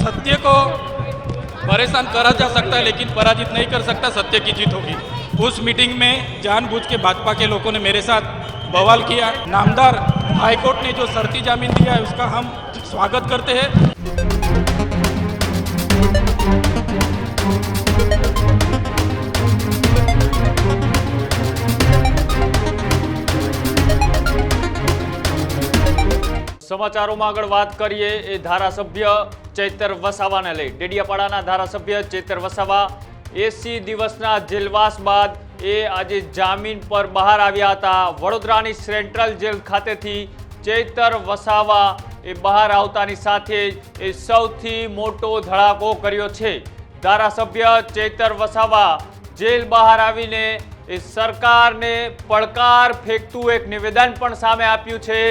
सत्य को परेशान करा जा सकता है, लेकिन पराजित नहीं कर सकता, सत्य की जीत होगी। उस मीटिंग में जानबूझ के भाजपा के लोगों ने मेरे साथ बवाल किया। नामदार हाईकोर्ट ने जो शर्ती जामीन दिया है, उसका हम स्वागत करते हैं। સમાચારોમાં આગળ વાત કરીએ, એ ધારાસભ્ય ચૈતર વસાવાને લઈ. ડેડિયાપાડાના ધારાસભ્ય ચૈતર વસાવા, એસી દિવસના જેલવાસ બાદ એ આજે જામીન પર બહાર આવ્યા હતા. વડોદરાની સેન્ટ્રલ જેલ ખાતેથી ચૈતર વસાવા એ બહાર આવતાની સાથે એ સૌથી મોટો ધડાકો કર્યો છે. ધારાસભ્ય ચૈતર વસાવા જેલ બહાર આવીને એ સરકારને પડકાર ફેંકતું એક નિવેદન પણ સામે આપ્યું છે.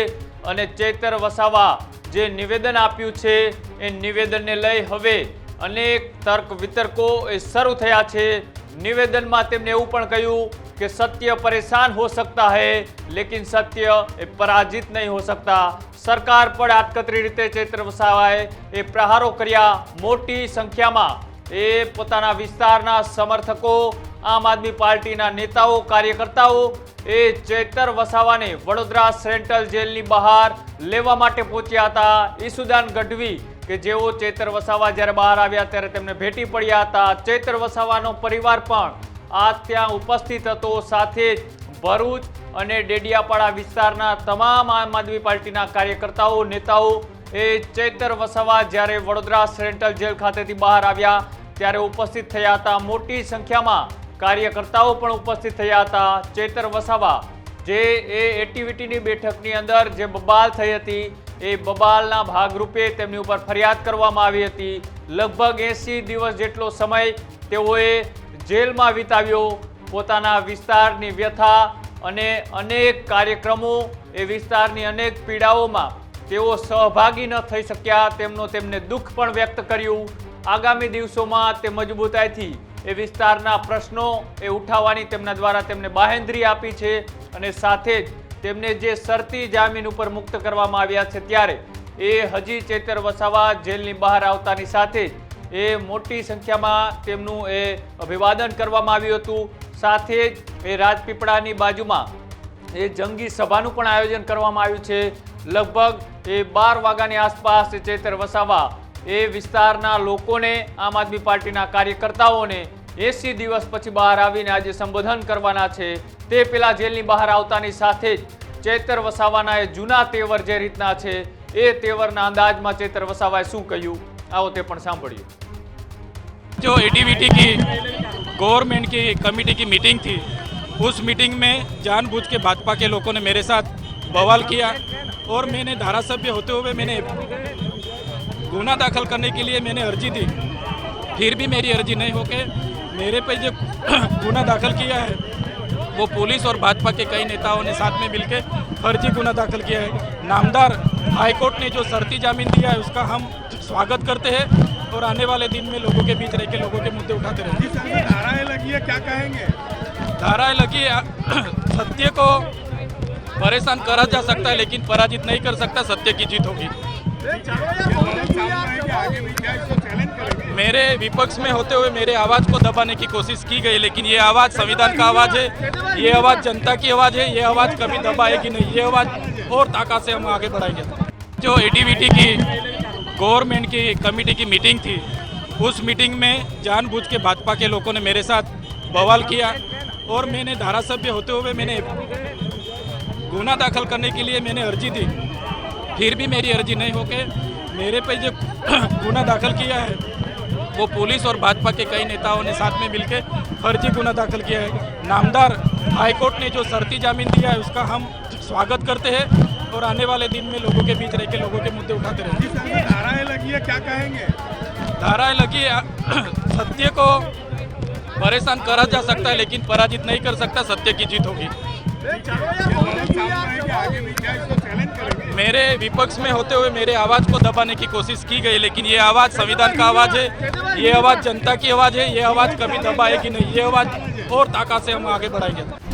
અને ચેતર વસાવા જે નિવેદન આપ્યું છે, એ નિવેદનને લઈ હવે અનેક તર્ક વિતર્કો એ શરૂ થયા છે. નિવેદનમાં તેમણે એવું પણ કહ્યું કે સત્ય પરેશાન હો સકતા હૈ, લેકિન સત્ય એ પરાજિત નહીં હો સકતા સરકાર પર આટકતરી રીતે ચેતર વસાવાએ એ પ્રહારો કર્યા મોટી સંખ્યામાં. એ પોતાના વિસ્તારના સમર્થકો, આમ આદમી પાર્ટીના નેતાઓ, કાર્યકર્તાઓ, એ ચૈતર વસાવાને વડોદરા સેન્ટ્રલ જેલની બહાર લેવા માટે પહોંચ્યા હતા. ઈસુદાન ગઢવી કે જેઓ ચૈતર વસાવા જ્યારે બહાર આવ્યા ત્યારે તેમને ભેટી પડ્યા હતા. ચૈતર વસાવાનો પરિવાર પણ આ ત્યાં ઉપસ્થિત હતો. સાથે જ ભરૂચ અને ડેડિયાપાડા વિસ્તારના તમામ આમ આદમી પાર્ટીના કાર્યકર્તાઓ, નેતાઓ એ ચૈતર વસાવા જ્યારે વડોદરા સેન્ટ્રલ જેલ ખાતેથી બહાર આવ્યા. ત્યારે ઉપસ્થિત થયા હતા મોટી સંખ્યામાં કાર્યકર્તાઓ પણ ઉપસ્થિત થયા હતા. ચેતર વસાવા, જે એ એક્ટિવિટીની બેઠકની અંદર જે બબાલ થઈ હતી, એ બબાલના ભાગરૂપે તેમની ઉપર ફરિયાદ કરવામાં આવી હતી. લગભગ એંસી દિવસ જેટલો સમય તેઓએ જેલમાં વિતાવ્યો. પોતાના વિસ્તારની વ્યથા અને અનેક કાર્યક્રમો, એ વિસ્તારની અનેક પીડાઓમાં તેઓ સહભાગી ન થઈ શક્યા. તેમનો તેમને દુઃખ પણ વ્યક્ત કર્યું. આગામી દિવસોમાં તે મજબૂતાઈથી એ વિસ્તારના પ્રશ્નો એ ઉઠાવવાની તેમના દ્વારા તેમને બાહેંધરી આપી છે અને સાથે જ તેમને જે શરતી જામીન ઉપર મુક્ત કરવામાં આવ્યા છે ત્યારે એ હજી ચેતર વસાવા જેલની બહાર આવતાની સાથે જ એ મોટી સંખ્યામાં તેમનું એ અભિવાદન કરવામાં આવ્યું હતું. સાથે જ એ રાજપીપળાની બાજુમાં એ જંગી સભાનું પણ આયોજન કરવામાં આવ્યું છે. લગભગ એ બાર વાગ્યાની આસપાસ ચેતર વસાવા એ વિસ્તારના લોકોને આમ આદમી પાર્ટીના કાર્યકર્તાઓને એસી દિવસ પછી બહાર આવીને આજે સંબોધન કરવાના છે તે પેલા જેલની બહાર આવતાની સાથે જ ચેતર વસાવાના એ જૂના તેવર જે રીતના છે એ તેવરના અંદાજમાં ચેતર વસાવાએ શું કહ્યું આવો તે પણ સાંભળ્યું जो एटीवीटी की गवर्नमेंट की कमेटी की मीटिंग थी उस मीटिंग में जानबूझ के भाजपा के लोगों ने मेरे साथ बवाल किया और मैंने धारासभ्य होते हुए मैंने गुना दाखिल करने के लिए मैंने अर्जी दी। फिर भी मेरी अर्जी नहीं होके मेरे पे जो गुना दाखिल किया है वो पुलिस और भाजपा के कई नेताओं ने साथ में मिलकर फर्जी गुना दाखिल किया है। नामदार हाईकोर्ट ने जो शर्ती जामीन दिया है उसका हम स्वागत करते हैं और आने वाले दिन में लोगों के बीच रह के लोगों के मुद्दे उठाते रहेंगे धाराएँ लगी है क्या कहेंगे? धाराएँ लगी है, सत्य को परेशान करा जा सकता है लेकिन पराजित नहीं कर सकता सत्य की जीत होगी। मेरे विपक्ष में होते हुए मेरे आवाज़ को दबाने की कोशिश की गई, लेकिन ये आवाज़ संविधान का आवाज़ है, ये आवाज़ जनता की आवाज़ है, ये आवाज़ कभी दबाएगी नहीं, ये आवाज़ और ताकत से हम आगे बढ़ाएँगे। जो एटीवीटी की गवर्नमेंट की कमेटी की मीटिंग थी, उस मीटिंग में जानबूझ के भाजपा के लोगों ने मेरे साथ बवाल किया और मैंने धारासभ्य होते हुए मैंने गुना दाखिल करने के लिए मैंने अर्जी दी। फिर भी मेरी अर्जी नहीं होके मेरे पे जो गुना दाखिल किया है वो पुलिस और भाजपा के कई नेताओं ने साथ में मिलकर फर्जी गुना दाखिल किया है। नामदार हाईकोर्ट ने जो शर्ती जामीन दिया है उसका हम स्वागत करते हैं और आने वाले दिन में लोगों के बीच रह के लोगों के मुद्दे उठाते रहेंगे धाराएँ लगी है क्या कहेंगे? धाराएँ लगी है, सत्य को परेशान करा जा सकता है लेकिन पराजित नहीं कर सकता सत्य की जीत होगी। मेरे विपक्ष में होते हुए मेरे आवाज़ को दबाने की कोशिश की गई, लेकिन ये आवाज़ संविधान का आवाज़ है, ये आवाज़ जनता की आवाज़ है, ये आवाज़ कभी दबाएगी नहीं, ये आवाज़ और ताकत से हम आगे बढ़ाएँगे।